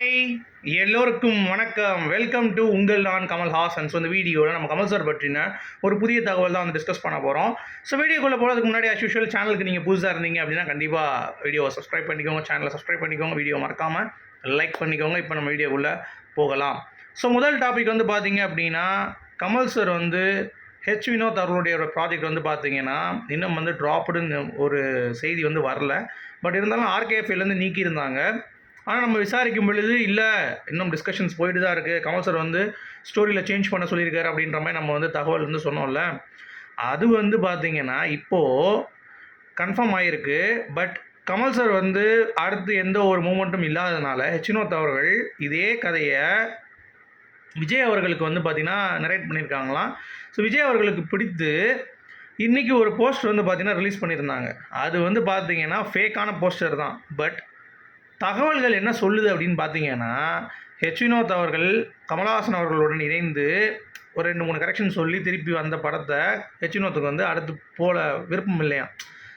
Hey எல்லோருக்கும் வணக்கம். Welcome to உங்கள் நான் கமல் ஹாசன். ஸோ இந்த வீடியோவில் நம்ம கமல் சார் பற்றின ஒரு புதிய தகவல் தான் வந்து டிஸ்கஸ் பண்ண போகிறோம் ஸோ வீடியோக்குள்ளே போகிறதுக்கு முன்னாடி அஸ்யூஷுவல் சேனலுக்கு நீங்கள் புதுசாக இருந்தீங்க அப்படின்னா கண்டிப்பாக வீடியோவை சப்ஸ்கிரைப் பண்ணிக்கோங்க. சேனலை சப்ஸ்கிரைப் பண்ணிக்கோங்க. வீடியோ மறக்காமல் லைக் பண்ணிக்கோங்க. இப்போ நம்ம வீடியோக்குள்ளே போகலாம். ஸோ முதல் டாபிக் வந்து பார்த்தீங்க அப்படின்னா கமல் சார் வந்து ஹெச் வினோத் அவர்களுடைய ஒரு ப்ராஜெக்ட் வந்து பார்த்தீங்கன்னா இன்னும் வந்து ட்ராப்டுன்னு ஒரு செய்தி வந்து வரல. பட் இருந்தாலும் ஆர்கேஎஃப்லேருந்து நீக்கியிருந்தாங்க. ஆனால் நம்ம விசாரிக்கும் பொழுது இல்லை இன்னும் டிஸ்கஷன்ஸ் போயிட்டு தான் இருக்குது கமல் சார் வந்து ஸ்டோரியில் சேஞ்ச் பண்ண சொல்லியிருக்காரு அப்படின்ற மாதிரி நம்ம வந்து தகவல் வந்து சொன்னோம்ல. அது வந்து பார்த்திங்கன்னா இப்போது கன்ஃபார்ம் ஆகிருக்கு பட் கமல் சார் வந்து அடுத்து எந்த ஒரு மூமெண்ட்டும் இல்லாததுனால ஹெச்னோத் அவர்கள் இதே கதையை விஜய் அவர்களுக்கு வந்து பார்த்திங்கன்னா நரேட் பண்ணியிருக்காங்களாம். ஸோ விஜய் அவர்களுக்கு பிடித்து இன்றைக்கி ஒரு போஸ்டர் வந்து பார்த்திங்கன்னா ரிலீஸ் பண்ணியிருந்தாங்க. அது வந்து பார்த்தீங்கன்னா ஃபேக்கான போஸ்டர் தான். பட் தகவல்கள் என்ன சொல்லுது அப்படின்னு பார்த்தீங்கன்னா ஹெச் வினோத் அவர்கள் கமலஹாசன் அவர்களுடன் இணைந்து ஒரு ரெண்டு மூணு கரெக்ஷன் சொல்லி திருப்பி வந்த படத்தை ஹெச் வினோத்துக்கு வந்து அடுத்து போல விருப்பம் இல்லையா?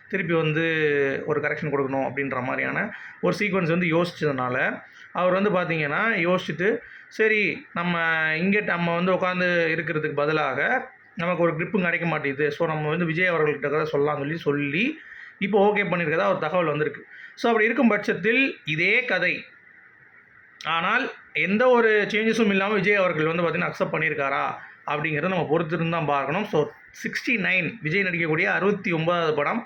திருப்பி வந்து ஒரு கரெக்ஷன் கொடுக்கணும் அப்படின்ற மாதிரியான ஒரு சீக்வன்ஸ் வந்து யோசித்ததுனால அவர் வந்து பார்த்திங்கன்னா யோசிச்சுட்டு சரி நம்ம இங்கே நம்ம வந்து உட்காந்து இருக்கிறதுக்கு பதிலாக நமக்கு ஒரு grip கிடைக்க மாட்டேங்குது. ஸோ நம்ம வந்து விஜய் அவர்கள்ட்ட கதை சொல்லலாம்னு சொல்லி சொல்லி இப்போ ஓகே பண்ணியிருக்கதா ஒரு தகவல் வந்திருக்கு. ஸோ அப்படி இருக்கும் பட்சத்தில் இதே கதை. ஆனால் எந்த ஒரு சேஞ்சஸும் இல்லாமல் விஜய் அவர்கள் வந்து பார்த்திங்கன்னா அக்செப்ட் பண்ணியிருக்காரா அப்படிங்கிறத நம்ம பொறுத்திருந்து தான் பார்க்கணும். ஸோ சிக்ஸ்டி நைன் விஜய் நடிக்கக்கூடிய அறுபத்தி ஒன்பதாவது படம்.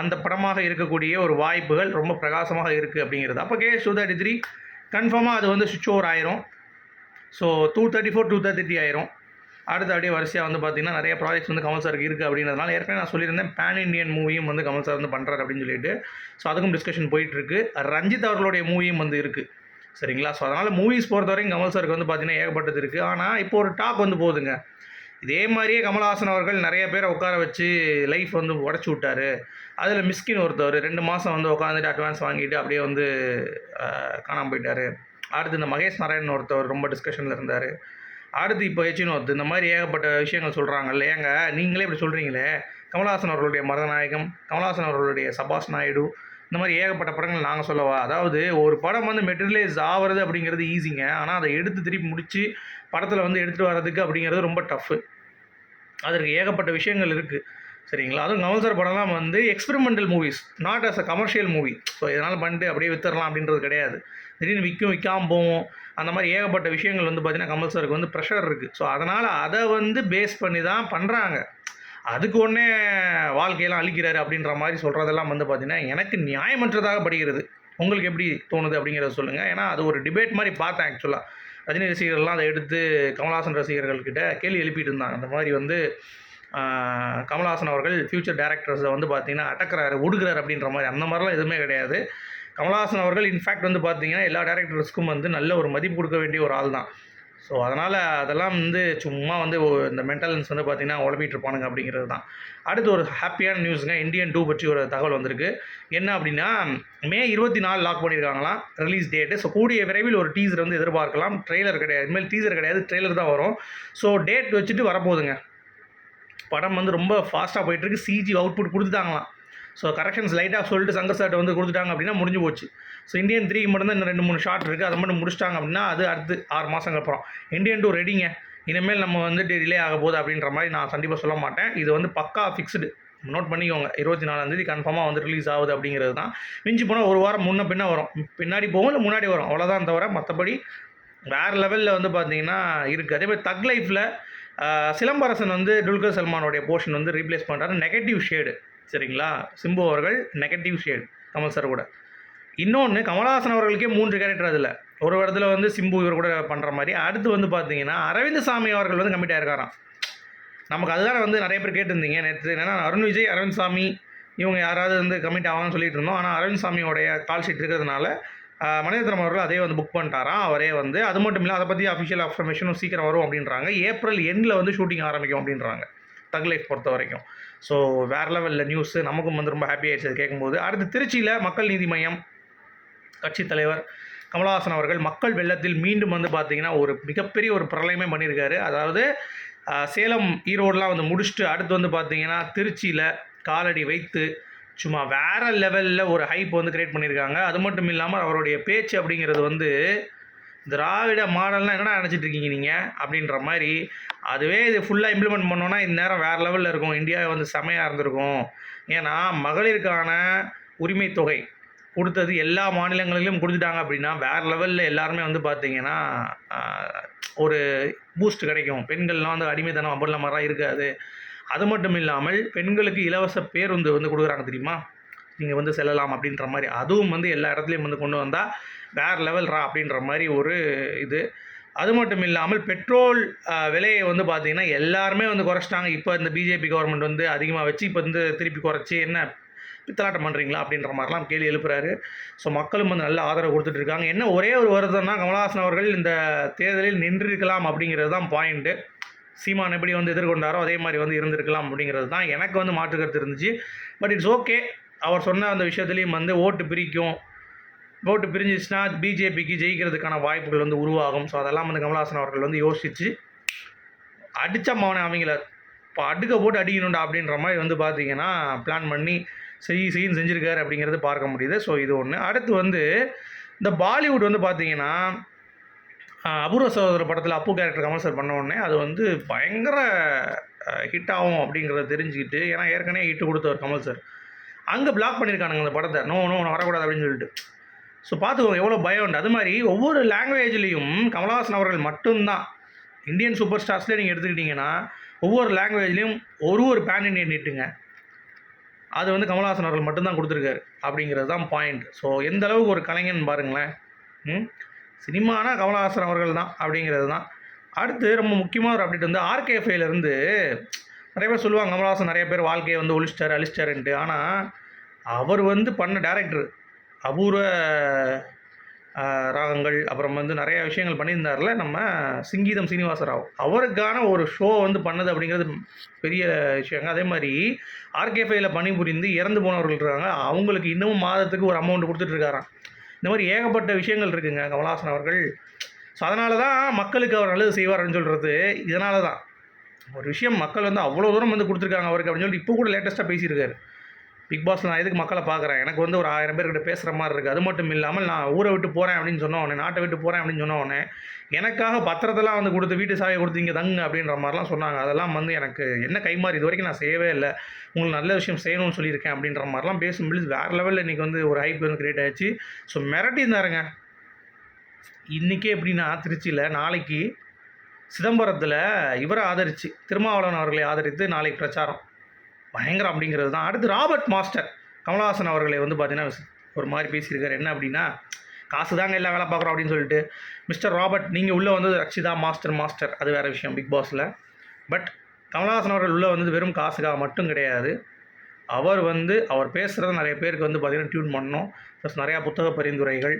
அந்த படமாக இருக்கக்கூடிய ஒரு வாய்ப்புகள் ரொம்ப பிரகாசமாக இருக்குது அப்படிங்கிறது. அப்போ கே டூ தேர்ட்டி த்ரீ கன்ஃபார்மாக அது வந்து சுவிட்ச் ஓவர் ஆயிரும். So two thirty four two thirty ஆயிரும். அடுத்து அப்படியே வரிசையாக வந்து பார்த்திங்கன்னா நிறைய ப்ராஜெக்ட்ஸ் வந்து கமல் சாருக்கு இருக்குது அப்படின்றதுனால ஏற்கனவே நான் சொல்லியிருந்தேன் பேன் இண்டியன் மூவியும் வந்து கமல் சார் வந்து பண்ணுறாரு அப்படின்னு சொல்லிட்டு. ஸோ அதுக்கும் டிஸ்கஷன் போயிட்டுருக்கு. ரஞ்சித் அவர்களுடைய மூவியும் வந்து இருக்குது சரிங்களா? ஸோ அதனால் மூவிஸ் பொறுத்த வரைக்கும் கமல் சாருக்கு வந்து பார்த்திங்கன்னா ஏகப்பட்டது இருக்குது ஆனால் இப்போ ஒரு டாக் வந்து போகுதுங்க. இதே மாதிரியே கமல்ஹாசன் அவர்கள் நிறைய பேரை உட்கார வச்சு லைஃப் வந்து உடச்சி விட்டார். அதில் மிஸ்கின் ஒருத்தவர் ரெண்டு மாதம் வந்து உட்காந்துட்டு அட்வான்ஸ் வாங்கிட்டு அப்படியே வந்து காணாமல் போயிட்டார். அடுத்து இந்த மகேஷ் நாராயணன் ஒருத்தவர் ரொம்ப டிஸ்கஷனில் இருந்தார். அடுத்து இப்போ ஹெச்சினோத் இந்த மாதிரி ஏகப்பட்ட விஷயங்கள் சொல்கிறாங்க இல்லையாங்க நீங்களே இப்படி சொல்கிறீங்களே கமல்ஹாசன் அவர்களுடைய மரதநாயகம் கமல்ஹாசன் அவர்களுடைய சபாஷ் நாயுடு இந்த மாதிரி ஏகப்பட்ட படங்கள் நாங்கள் சொல்லவா? அதாவது ஒரு படம் வந்து மெட்டீரியலைஸ் ஆகிறது அப்படிங்கிறது ஈஸிங்க. ஆனால் அதை எடுத்து திருப்பி முடித்து படத்தில் வந்து எடுத்துகிட்டு வர்றதுக்கு அப்படிங்கிறது ரொம்ப டஃப்பு அதற்கு ஏகப்பட்ட விஷயங்கள் இருக்குது சரிங்களா? அதுவும் கமல் சார் படம்லாம் வந்து experimental movies not as a commercial movie so இதனால் பண்ணிட்டு அப்படியே வித்துடலாம் அப்படின்றது கிடையாது. திடீர்னு விற்கும் விற்காமல் போவோம். அந்த மாதிரி ஏகப்பட்ட விஷயங்கள் வந்து பார்த்திங்கன்னா கமல் சாருக்கு வந்து ப்ரெஷர் இருக்குது ஸோ அதனால் அதை வந்து பேஸ் பண்ணி தான் பண்ணுறாங்க அதுக்கு ஒன்றே வாழ்க்கையெல்லாம் அழிக்கிறாரு அப்படின்ற மாதிரி சொல்கிறதெல்லாம் வந்து பார்த்திங்கன்னா எனக்கு நியாயமற்றதாக படுகிறது உங்களுக்கு எப்படி தோணுது அப்படிங்கிறத சொல்லுங்கள் ஏன்னா அது ஒரு டிபேட் மாதிரி பார்த்தேன் ஆக்சுவலாக ரஜினி ரசிகர்கள்லாம் அதை எடுத்து கமல்ஹாசன் ரசிகர்கள்கிட்ட கேள்வி எழுப்பிட்டு இருந்தாங்க. அந்த மாதிரி வந்து கமல்ஹாசன் அவர்கள் ஃப்யூச்சர் டேரக்டர்ஸை வந்து பார்த்திங்கன்னா அடக்கிறாரு ஒடுக்குறாரு அப்படின்ற மாதிரி. அந்த மாதிரிலாம் எதுவுமே கிடையாது. கமல்ஹாசன் அவர்கள் இன்ஃபேக்ட் வந்து பார்த்தீங்கன்னா எல்லா டேரக்டர்ஸ்க்கும் வந்து நல்ல ஒரு மதிப்பு கொடுக்க வேண்டிய ஒரு ஆள் தான் ஸோ அதனால் அதெல்லாம் வந்து சும்மா வந்து இந்த மென்டலன்ஸ் வந்து பார்த்தீங்கன்னா உழப்பிட்டு இருப்பானுங்க அப்படிங்கிறது தான் அடுத்து ஒரு ஹாப்பியான நியூஸுங்க இந்தியன் டூ பற்றி ஒரு தகவல் வந்திருக்கு. என்ன அப்படின்னா மே இருபத்தி நாலு லாக் பண்ணியிருக்காங்களாம் ரிலீஸ் டேட்டு ஸோ கூடிய விரைவில் ஒரு டீசர் வந்து எதிர்பார்க்கலாம். ட்ரெய்லர் கிடையாது. இனிமேல் டீசர் கிடையாது. ட்ரெய்லர் தான் வரும். ஸோ டேட் வச்சுட்டு வரப்போகுதுங்க. படம் வந்து ரொம்ப ஃபாஸ்ட்டாக போயிட்டுருக்கு சிஜி அவுட்புட் கொடுத்துட்டாங்களாம். ஸோ கரெக்ஷன்ஸ் லைட்டாக சொல்லிட்டு சங்கர் சார்ட்ட வந்து கொடுத்துட்டாங்க அப்படின்னா முடிஞ்சு போச்சு. ஸோ இந்தியன் த்ரீ மட்டும்தான் இன்னும் ரெண்டு மூணு ஷாட் இருக்குது அதை மட்டும் முடிச்சிட்டாங்க அப்படின்னா அது அடுத்து ஆறு மாதங்க அப்புறம். இந்தியன் டூ ரெடிங்க இனிமேல் நம்ம வந்துட்டு டிலே ஆக போகுது அப்படின்ற மாதிரி நான் கண்டிப்பாக சொல்ல மாட்டேன். இது வந்து பக்கா ஃபிக்ஸ்டு நோட் பண்ணிக்கோங்க. இருபத்தி நாலாந்தேதி கன்ஃபார்மாக வந்து ரிலீஸ் ஆகுது அப்படிங்கிறது தான். மிஞ்சி போனால் ஒரு வாரம் முன்ன பின்ன வரும். பின்னாடி போகும் இல்லை முன்னாடி வரும். அவ்வளோதான் தவிர மற்றபடி வேறு லெவலில் வந்து பார்த்தீங்கன்னா இருக்குது அதே மாதிரி தக் லைஃப்பில் சிலம்பரசன் வந்து துல்கர் சல்மானோடைய போர்ஷன் வந்து ரீப்ளேஸ் பண்ணுறாரு நெகட்டிவ் ஷேடு சரிங்களா? சிம்பு அவர்கள் நெகட்டிவ் ஷேட் கமல் சார் கூட. இன்னொன்று கமலஹாசன் அவர்களுக்கே மூன்று கேரக்டர் அதில். ஒரு இடத்துல வந்து சிம்பு இவர் கூட பண்ணுற மாதிரி. அடுத்து வந்து பார்த்தீங்கன்னா அரவிந்த் சாமி அவர்கள் வந்து கம்மிட்டாக இருக்காராம். நமக்கு அதுதான் வந்து நிறைய பேர் கேட்டிருந்தீங்க நேற்று என்னன்னா அருண் விஜய் அரவிந்த் சாமி இவங்க யாராவது வந்து கமிட் ஆவாங்கன்னு சொல்லிட்டு இருந்தோம். ஆனால் அரவிந்த் சாமியோடைய கால் ஷீட் இருக்கிறதுனால மனிதத்திரம் அவர்கள் அதே வந்து புக் பண்ணிட்டாராம். அவரே வந்து அது மட்டும் இல்லை அதை பற்றி அஃபிஷியல் அஃபர்மேஷனும் சீக்கிரம் வரும் அப்படின்றாங்க. ஏப்ரல் எண்டில் வந்து ஷூட்டிங் ஆரம்பிக்கும் அப்படின்றாங்க. தக் லைஃப் பொறுத்த வரைக்கும் ஸோ வேறு லெவலில் நியூஸு நமக்கும் வந்து ரொம்ப ஹாப்பி ஆகிடுச்சு கேட்கும்போது. அடுத்து திருச்சியில் மக்கள் நீதி மையம் கட்சித் தலைவர் கமலஹாசன் அவர்கள் மக்கள் வெள்ளத்தில் மீண்டும் வந்து பார்த்தீங்கன்னா ஒரு மிகப்பெரிய ஒரு பிரளயமே பண்ணியிருக்காரு அதாவது சேலம் ஈரோடெலாம் வந்து முடிச்சுட்டு அடுத்து வந்து பார்த்தீங்கன்னா திருச்சியில் காலடி வைத்து சும்மா வேற லெவலில் ஒரு ஹைப் வந்து கிரியேட் பண்ணியிருக்காங்க அது மட்டும் இல்லாமல் அவருடைய பேச்சு அப்படிங்கிறது வந்து திராவிட மாடல்னால் என்னடா நினச்சிட்டு இருக்கீங்க நீங்கள் அப்படின்ற மாதிரி அதுவே இது ஃபுல்லாக இம்ப்ளிமெண்ட் பண்ணோன்னா இந்நேரம் வேறு லெவலில் இருக்கும். இந்தியா வந்து செமையாக இருந்திருக்கும். ஏன்னா மகளிருக்கான உரிமை தொகை கொடுத்தது எல்லா மாநிலங்களிலும் கொடுத்துட்டாங்க அப்படின்னா வேறு லெவலில் எல்லாருமே வந்து பார்த்தீங்கன்னா ஒரு பூஸ்ட் கிடைக்கும். பெண்கள்லாம் வந்து அடிமைத்தனம் அப்படிலாம் மாதிரிலாம் இருக்காது. அது மட்டும் இல்லாமல் பெண்களுக்கு இலவச பேருந்து வந்து கொடுக்குறாங்க தெரியுமா? நீங்கள் வந்து செல்லலாம் அப்படின்ற மாதிரி. அதுவும் வந்து எல்லா இடத்துலையும் வந்து கொண்டு வந்தால் வேறு லெவல்ரா அப்படின்ற மாதிரி ஒரு இது. அது மட்டும் இல்லாமல் பெட்ரோல் விலையை வந்து பார்த்திங்கன்னா எல்லாருமே வந்து குறைச்சிட்டாங்க. இப்போ இந்த பிஜேபி கவர்மெண்ட் வந்து அதிகமாக வச்சு இப்போ வந்து திருப்பி குறைச்சி என்ன பித்தலாட்டம் பண்ணுறீங்களா அப்படின்ற மாதிரிலாம் கேள்வி எழுப்புறாரு. ஸோ மக்களும் வந்து நல்ல ஆதரவு கொடுத்துட்டு இருக்காங்க. என்ன ஒரே ஒரு வருதம்னா கமலஹாசன் அவர்கள் இந்த தேர்தலில் நின்றிருக்கலாம் அப்படிங்கிறது தான் பாயிண்ட்டு சீமான் எப்படி வந்து எதிர்கொண்டாரோ அதே மாதிரி வந்து இருந்திருக்கலாம் அப்படிங்கிறது தான் எனக்கு வந்து மாற்று கருத்து இருந்துச்சு. பட் இட்ஸ் ஓகே அவர் சொன்ன அந்த விஷயத்துலேயும் வந்து ஓட்டு பிரிக்கும். ஓட்டு பிரிஞ்சிச்சுன்னா பிஜேபிக்கு ஜெயிக்கிறதுக்கான வாய்ப்புகள் வந்து உருவாகும். ஸோ அதெல்லாம் வந்து கமல்ஹாசன் அவர்கள் வந்து யோசிச்சு அடித்த மவனை அவங்கள இப்போ அடுக்க போட்டு அடிக்கணும்டா அப்படின்ற மாதிரி வந்து பார்த்தீங்கன்னா பிளான் பண்ணி செய் செய்யும் செஞ்சுருக்காரு அப்படிங்கிறது பார்க்க முடியுது. ஸோ இது ஒன்று அடுத்து வந்து இந்த பாலிவுட் வந்து பார்த்தீங்கன்னா அபூர்வ சகோதர படத்தில் அப்பு கேரக்டர் கமல் சார் பண்ண உடனே அது வந்து பயங்கர ஹிட் ஆகும் அப்படிங்கிறத தெரிஞ்சுக்கிட்டு ஏன்னா ஏற்கனவே ஹிட் கொடுத்தவர் கமல் சார் அங்கே பிளாக் பண்ணியிருக்கானுங்க அந்த படத்தை. நோ நோ வரக்கூடாது அப்படின்னு சொல்லிட்டு. ஸோ பார்த்துக்கோங்க எவ்வளோ பயம் உண்டு. அது மாதிரி ஒவ்வொரு லாங்குவேஜ்லேயும் கமலஹாசன் அவர்கள் மட்டும்தான். இந்தியன் சூப்பர் ஸ்டார்ஸ்லேயே நீங்கள் எடுத்துக்கிட்டிங்கன்னா ஒவ்வொரு லாங்குவேஜ்லேயும் ஒரு ஒரு பேன் இண்டியன் நீட்டுங்க. அது வந்து கமலஹாசன் அவர்கள் மட்டும்தான் கொடுத்துருக்காரு அப்படிங்கிறது தான் பாயிண்ட் ஸோ எந்த அளவுக்கு ஒரு கலைஞன் பாருங்களேன். ம்? சினிமானா கமலஹாசன் அவர்கள் தான் அப்படிங்கிறது தான். அடுத்து ரொம்ப முக்கியமான ஒரு அப்டேட் வந்து ஆர்கேஃபைலேருந்து நிறைய பேர் சொல்லுவாங்க கமலஹாசன் நிறைய பேர் வாழ்க்கையை வந்து ஒழிச்சிட்டார் அழிச்சிட்டாருன்ட்டு. ஆனால் அவர் வந்து பண்ண டேரக்டர் அபூர்வ ராகங்கள் அப்புறம் வந்து நிறைய விஷயங்கள் பண்ணியிருந்தார்ல நம்ம சிங்கீதம் சீனிவாச ராவ். அவருக்கான ஒரு ஷோ வந்து பண்ணது அப்படிங்கிறது பெரிய விஷயங்க. அதே மாதிரி ஆர்கேஃபைல பணிபுரிந்து இறந்து போனவர்கள் இருக்காங்க. அவங்களுக்கு இன்னமும் மாதத்துக்கு ஒரு அமௌண்ட் கொடுத்துட்ருக்காராம் இந்த மாதிரி ஏகப்பட்ட விஷயங்கள் இருக்குங்க கமலஹாசன் அவர்கள். ஸோ அதனால தான் மக்களுக்கு அவர் நல்லது செய்வார்னு சொல்கிறது இதனால தான். ஒரு விஷயம் மக்கள் வந்து அவ்வளோ தூரம் வந்து கொடுத்துருக்காங்க அவருக்கு அப்படின்னு சொல்லிட்டு இப்போ கூட லேட்டஸ்ட்டாக பேசியிருக்காரு. பிக் பாஸ் நான் எதுக்கு மக்களை பார்க்குறேன்? எனக்கு வந்து ஒரு ஆயிரம் பேர்கிட்ட பேசுகிற மாதிரி இருக்குது அது மட்டும் இல்லாமல் நான் ஊரை விட்டு போகிறேன் அப்படின்னு சொன்ன உடனே நாட்டை விட்டு போகிறேன் அப்படின்னு சொன்ன உடனே எனக்காக பத்திரத்தெல்லாம் வந்து கொடுத்து வீட்டு சாவியை கொடுத்து இங்கே தங்க அப்படின்ற மாதிரிலாம் சொன்னாங்க. அதெல்லாம் வந்து எனக்கு என்ன கைமாறி இது வரைக்கும் நான் செய்யவே இல்லை. உங்களுக்கு நல்ல விஷயம் செய்யணும்னு சொல்லியிருக்கேன் அப்படின்ற மாதிரிலாம் பேசும்போது வேறு லெவலில் இன்றைக்கி வந்து ஒரு ஹைப் வந்து கிரியேட் ஆயிடுச்சு. ஸோ மிரட்டி இருந்தாருங்க. இன்றைக்கே எப்படின்னா திருச்சியில் நாளைக்கு சிதம்பரத்தில் இவரை ஆதரித்து திருமாவளவன் அவர்களை ஆதரித்து நாளைக்கு பிரச்சாரம். பயங்கரம் அப்படிங்கிறது தான். அடுத்து ராபர்ட் மாஸ்டர் கமலஹாசன் அவர்களை வந்து பார்த்தீங்கன்னா ஒரு மாதிரி பேசியிருக்காரு. என்ன அப்படின்னா காசு தாங்க எல்லாம் வேலை பார்க்குறோம் அப்படின்னு சொல்லிட்டு மிஸ்டர் ராபர்ட் நீங்கள் உள்ளே வந்து ரக்ஷிதா மாஸ்டர் மாஸ்டர். அது வேறு விஷயம் பிக் பாஸில். பட் கமலஹாசன் அவர்கள் உள்ளே வந்து வெறும் காசுக்காக மட்டும் கிடையாது. அவர் வந்து அவர் பேசுகிறத நிறைய பேருக்கு வந்து பார்த்திங்கன்னா டியூன் பண்ணணும். ப்ளஸ் நிறையா புத்தக பரிந்துரைகள்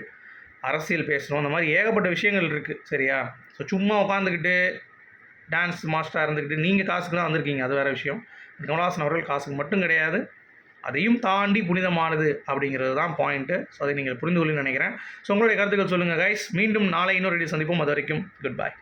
அரசியல் பேசணும். இந்த மாதிரி ஏகப்பட்ட விஷயங்கள் இருக்குது சரியா? ஸோ சும்மா உட்காந்துக்கிட்டு டான்ஸ் மாஸ்டராக இருந்துக்கிட்டு நீங்கள் காசுக்கு தான் வந்திருக்கீங்க. அது வேறு விஷயம். கமலஹாசன் அவர்கள் காசுக்கு மட்டும் கிடையாது அதையும் தாண்டி புனிதமானது அப்படிங்கிறது தான் பாயிண்ட்டு ஸோ அதை நீங்கள் புரிந்து கொள்ளுன்னு நினைக்கிறேன். ஸோ உங்களுடைய கருத்துக்கள் சொல்லுங்கள் கைஸ் மீண்டும் நாளை இன்னொரு வீடியோ சந்திப்போம். அது வரைக்கும் குட் பாய்